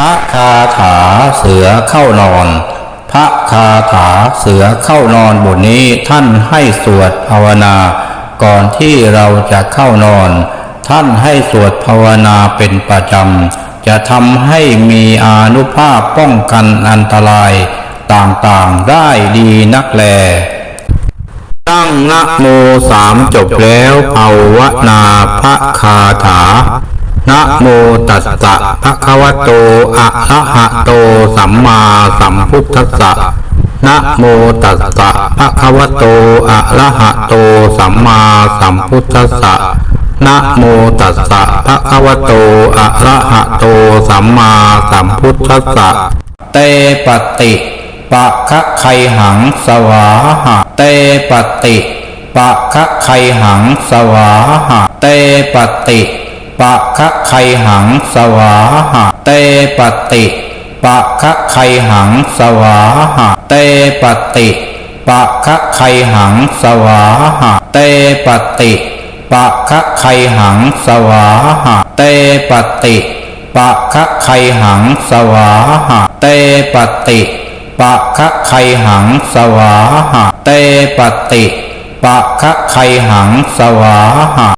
พระคาถาเสือเข้านอน พระคาถาเสือเข้านอนบทนี้ท่านให้สวดภาวนา ก่อนที่เราจะเข้านอน ท่านให้สวดภาวนาเป็นประจำ จะทำให้มีอานุภาพป้องกันอันตรายต่างๆได้ดีนักแล ตั้งนะโมสามจบแล้วภาวนาพระคาถา นะโมตัสสะภะคะวะโต อะระหะโต สัมมาสัมพุทธัสสะนะโมตัสสะภะคะวะโต อะระหะโต สัมมาสัมพุทธัสสะนะโมตัสสะภะคะวะโต อะระหะโต สัมมาสัมพุทธัสสะ เตปฏิปะคะไคหังสวาหะ เตปฏิปะคะไคหังสวาหะ เตปฏิ ปะคะไคหังสวาหะเตปฏิปะคะไคหังสวาหะเตปฏิปะคะไคหังสวาหะเตปฏิปะคะไคหังสวาหะเตปฏิปะคะไคหังสวาหะเตปฏิปะคะไคหังสวาหะเตปฏิปะคะไคหังสวาหะ